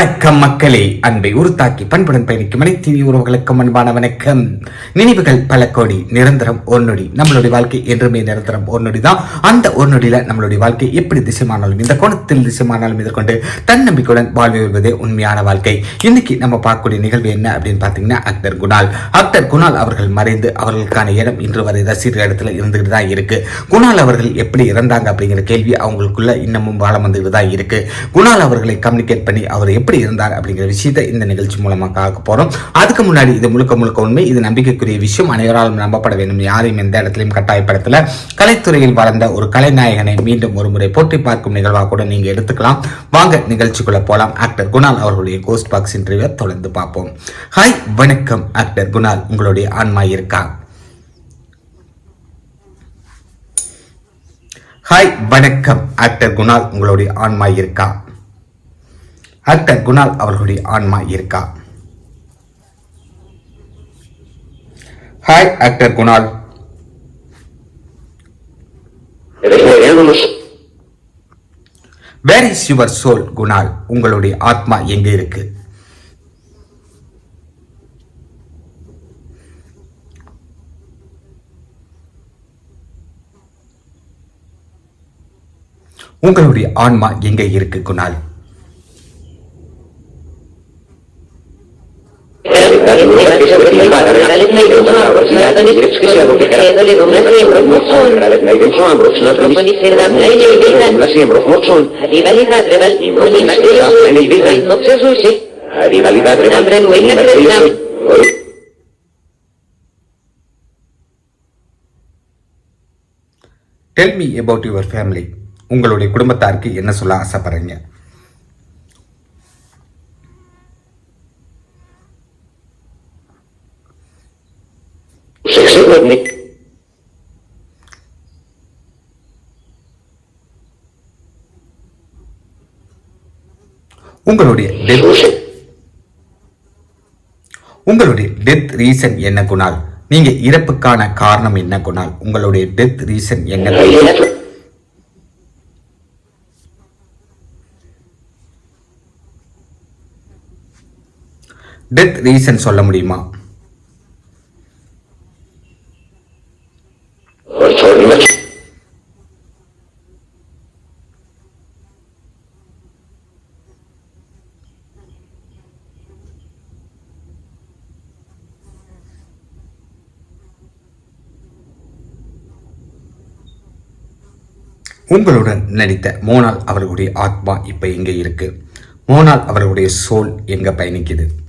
வணக்கம் மக்களே அன்பை உருத்தாக்கி பண்புடன் பயணிக்கும் அனைத்து உறவுகளுக்கும் அன்பான வணக்கம். நினைவுகள் பல கோடி நிரந்தரம் ஒரு நொடி. நம்மளுடைய வாழ்க்கை என்றுமே நிரந்தரம் ஒரு நொடி தான் அந்த ஒரு நொடியில நம்மளுடைய வாழ்க்கை எப்படி திசைமானாலும் இந்த கோணத்தில் திசைமானாலும் எதிர்கொண்டு தன்னம்பிக்கையுடன் வாழ்வு வருவதே உண்மையான வாழ்க்கை. இன்னைக்கு நம்ம பார்க்கக்கூடிய நிகழ்வு என்ன அப்படின்னு பார்த்தீங்கன்னா அக்தர் குணால். அக்தர் குணால் அவர்கள் மறைந்து அவர்களுக்கான இடம் இன்று வரை ரசிகர் இடத்துல இருந்துகிட்டு தான் இருக்கு. குணால் அவர்கள் எப்படி இறந்தாங்க அப்படிங்கிற கேள்வி அவங்களுக்குள்ள இன்னமும் வாழம் வந்துகிட்டு தான் இருக்கு. குணால் அவர்களை கம்யூனிகேட் பண்ணி அவர் எப்படி இருந்தார் அப்படிங்கிற விஷயத்தை இந்த நிகழ்ச்சி மூலமாக பார்க்க போறோம். அதுக்கு முன்னாடி இது முழுக்க முழுக்க உண்மை இது நம்பிக்கைக்குரிய விஷயம். அனைவராலும் நம்பப்பட வேண்டும். யாரையும் எந்த இடத்திலையும் கட்டாயப்படுத்தல. கலைத்துறையில் வளர்ந்த ஒரு கலைநாயகனை மீண்டும் ஒரு முறை போட்டி பார்க்கும் நிகழ்வாக கூட நீங்க எடுத்துக்கலாம். வாங்க நிகழ்ச்சிக்குள்ள போலாம். ஆக்டர் குணால் அவர்களுடைய கோஸ்ட் பாக்ஸ் இன்டர்வியூ தொடர்ந்து பார்ப்போம். ஹாய் வணக்கம். ஆக்டர் குணால் உங்களுடைய ஆன்மா இருக்கா? ஹாய் வணக்கம். ஆக்டர் குணால் உங்களுடைய ஆன்மா இருக்கா? ஆக்டர் குணால் அவர்களுடைய ஆன்மா இருக்கா? Hi actor Kunal. Where is your soul Kunal? உங்களுடைய ஆத்மா எங்க இருக்கு? உங்களுடைய ஆன்மா எங்க இருக்கு Kunal? Tell me about your family உங்களுடைய குடும்பத்தாருக்கு என்ன சொல்ல ஆசைப்படுறீங்க உங்களுடைய டெத் உங்களுடைய டெத் ரீசன் என்ன குணால்? நீங்க இறப்புக்கான காரணம் என்ன குணால்? உங்களுடைய டெத் ரீசன் என்ன? டெத் ரீசன் சொல்ல முடியுமா? உங்களுடன் நடித்த மோனால் அவர்களுடைய ஆத்மா இப்ப எங்க இருக்கு. மோனால் அவர்களுடைய சோல் எங்க பயணிக்குது?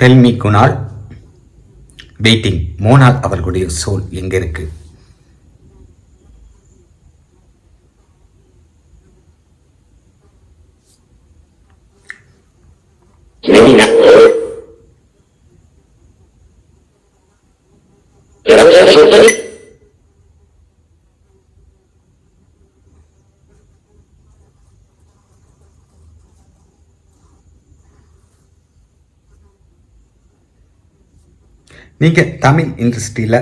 Tell me Kunal waiting Monal அவர்களுடைய சோல் எங்க இருக்கு? நீங்க தமிழ் இண்டஸ்ட்ரியில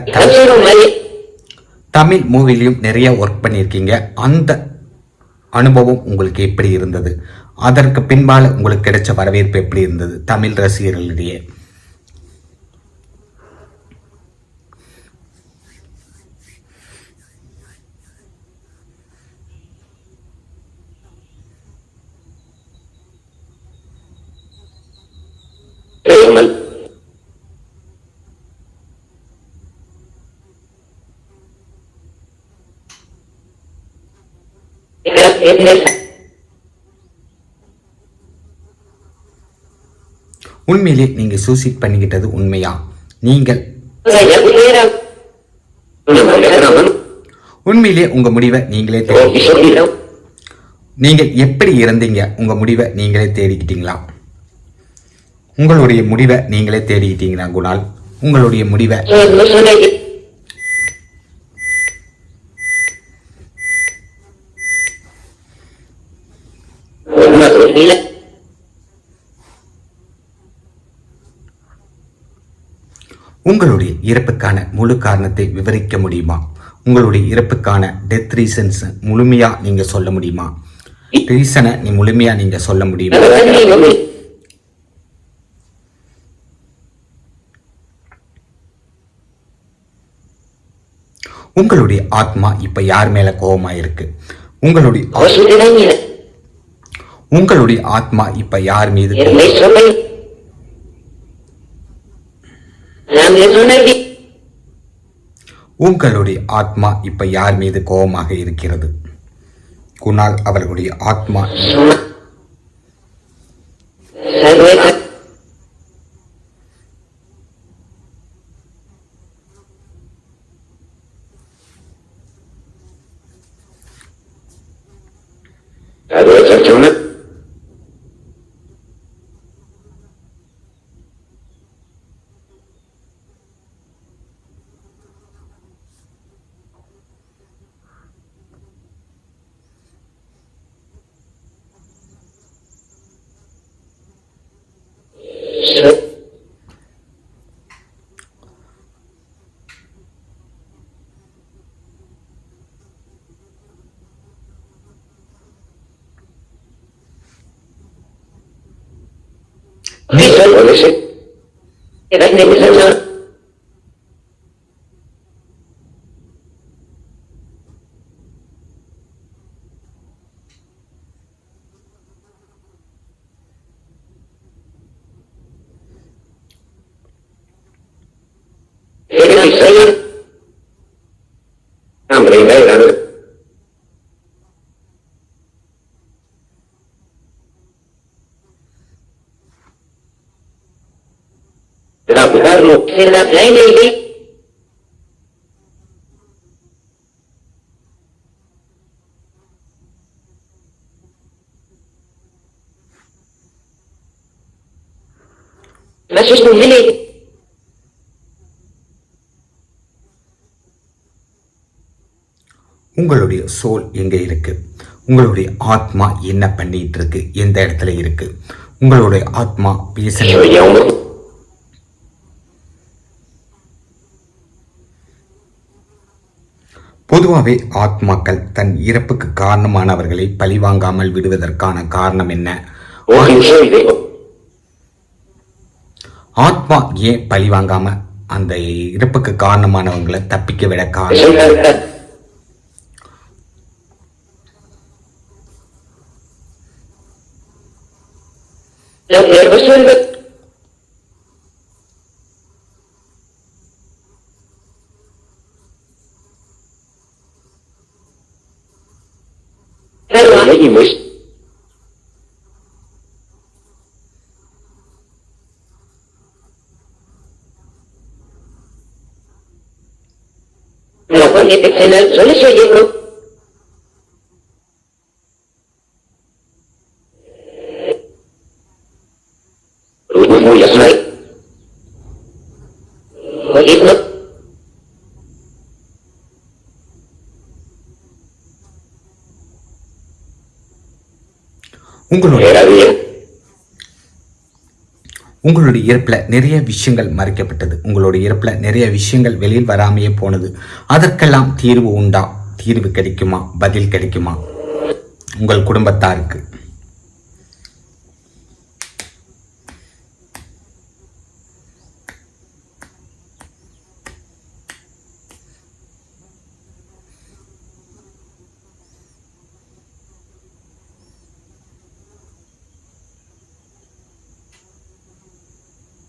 தமிழ் மூவிலையும் நிறைய ஒர்க் பண்ணியிருக்கீங்க. அந்த அனுபவம் உங்களுக்கு எப்படி இருந்தது? அதற்கு பின்பால உங்களுக்கு கிடைச்ச வரவேற்பு எப்படி இருந்தது? தமிழ் ரசிகர்களிடையே. உண்மையிலே நீங்க சூசைட் பண்ணிக்கிட்டது உண்மையா? நீங்கள் உண்மையிலே உங்க முடிவை நீங்களே நீங்கள் எப்படி இருந்தீங்க? உங்க முடிவை நீங்களே தேடிக்கிட்டீங்களா? உங்களுடைய முடிவை நீங்களே தேடிக்கிட்டீங்கன்னா குணால்? உங்களுடைய முடிவை உங்களுடைய இறப்புக்கான முழு காரணத்தை விவரிக்க முடியுமா? உங்களுடைய இறப்புக்கான டெத் ரீசன்ஸ் முழுமையா நீங்க சொல்ல முடியுமா? ரீசனை நீ முழுமையா நீங்க சொல்ல முடியுமா? உங்களுடைய ஆத்மா இப்ப யார் மேல கோபமா இருக்கு? உங்களுடைய உங்களுடைய ஆத்மா இப்ப யார் மீது கோபமா- உங்களுடைய ஆத்மா இப்ப யார் மீது கோபமாக இருக்கிறது? குணால் அவர்களுடைய ஆத்மா de la Mas is nog niet. உங்களுடைய சோல் எங்க இருக்கு? உங்களுடைய ஆத்மா என்ன பண்ணிட்டு இருக்கு? எந்த இடத்துல இருக்கு? உங்களுடைய ஆத்மா பேச பொதுவாகவே ஆத்மாக்கள் தன் இறப்புக்கு காரணமானவர்களை பழிவாங்காமல் விடுவதற்கான காரணம் என்ன ஆத்மா ஏன் பழிவாங்காம அந்த இறப்புக்கு காரணமானவங்களை தப்பிக்க விட காரணம் mới ini pixelal solution gitu. Rujumu yasmai. Begitu. உங்களுடைய உங்களுடைய இறப்புல நிறைய விஷயங்கள் மறைக்கப்பட்டது. உங்களுடைய இறப்புல நிறைய விஷயங்கள் வெளியில் வராமையே போனது. அதற்கெல்லாம் தீர்வு உண்டா? தீர்வு கிடைக்குமா? பதில் கிடைக்குமா? உங்கள் குடும்பத்தாருக்கு.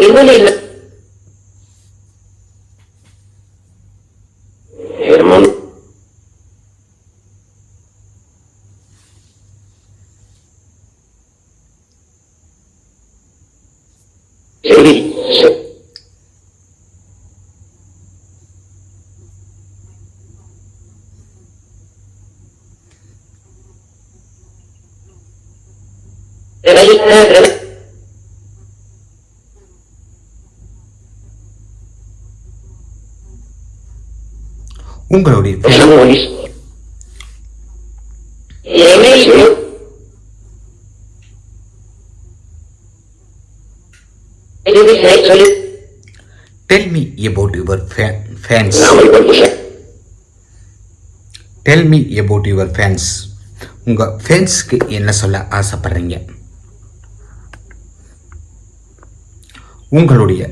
leyendo Hermano. Gracias. உங்களுடைய யுவர் ஃபேன்ஸ் நாம இப்ப sir tell me about your fans உங்கள் ஃபேன்ஸ்க்கு என்ன சொல்ல ஆசைப்படுறீங்க? உங்களுடைய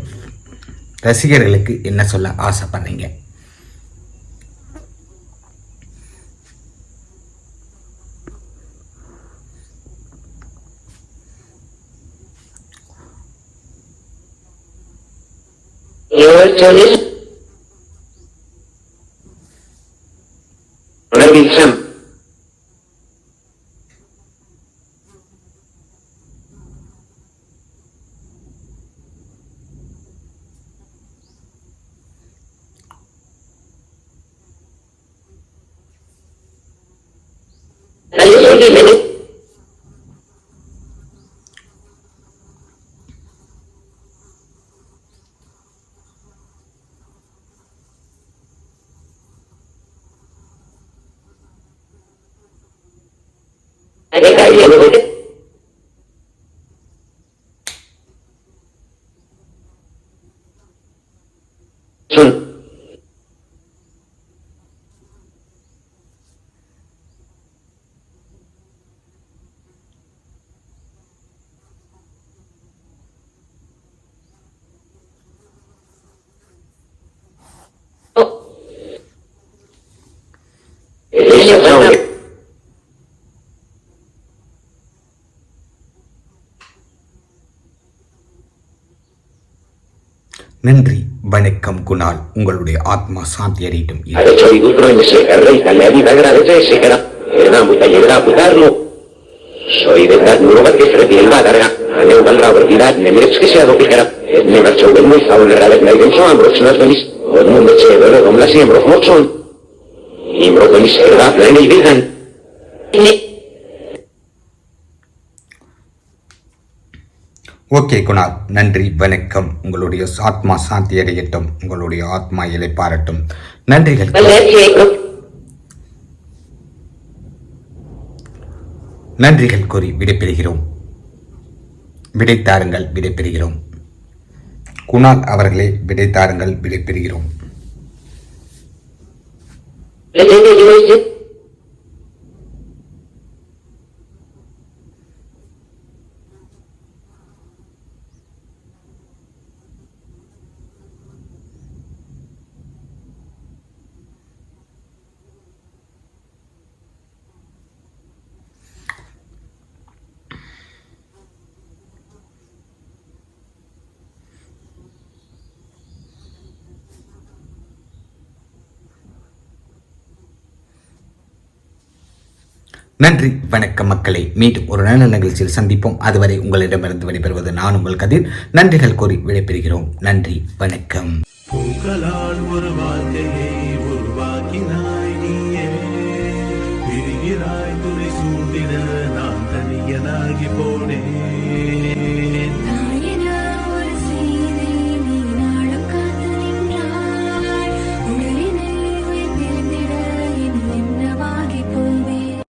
ரசிகர்களுக்கு என்ன சொல்ல ஆசைப்படுறீங்க? யோசனில் உணவிற்றம் I think I did. நன்றி வணக்கம் குணால் உங்களுடைய ஆத்மா சாந்தி அடையட்டும் Ada soy duro en ese rey que le vida agradece que era era muy llegar a cuidarlo. Soy de edad nueva que fredi el badarga. Ane ugal la verdad ne merez que sea do pikera. Ne mercho del muy faul la leg naiden so ambrox nas velis. O no me che dole dom la siembro mochon. Imbro velis era plene y vidan. ini. okay Kunal நன்றி வணக்கம். உங்களுடைய ஆத்மா சாந்தி அடையட்டும் உங்களுடைய ஆத்மா இலை பாரட்டும். நன்றிகள். நன்றிகள் கூறி விடைபெறுகிறோம். விடைத்தாருங்கள் விடைபெறுகிறோம். குணால் அவர்களே விடைத்தாருங்கள் விடைபெறுகிறோம். நன்றி. வணக்கம் மக்களை. மீண்டும் ஒரு நல்ல நிகழ்ச்சியில் சந்திப்போம். அதுவரை உங்களிடமிருந்து விடைபெறுவது நான் உங்கள் கதிர். நன்றிகள் கூறி விடைபெறுகிறோம். நன்றி. வணக்கம். பூக்களால் ஒரு வாழ்க்கையை உருவாக்கினாய் நீயே. பிரிகிறாய் துணை சூழ்ந்திட நான் தனியனாகி போனேன்.